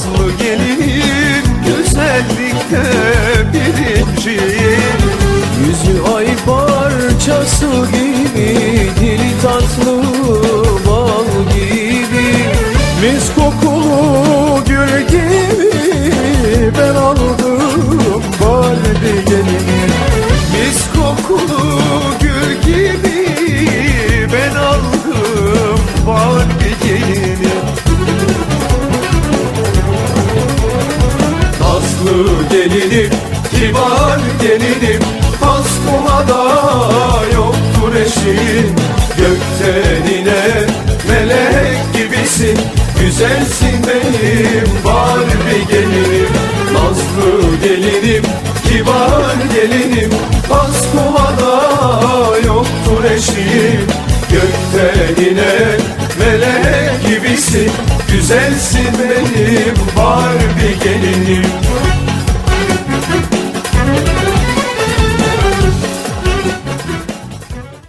Nazlı gelinim güzellikte birinci. Yüzü ay parçası gibi Dili tatlı bal gibi. Mis kokulu Nazlı gelinim, kibar gelinim. Hasbuma yoktur eşin. Gökten inen melek gibisin. Güzelsin benim Barbie gelinim. Nazlı gelinim, kibar gelinim. Hasbuma yoktur eşin. Gökten inen melek gibisin. Güzelsin benim Barbie gelinim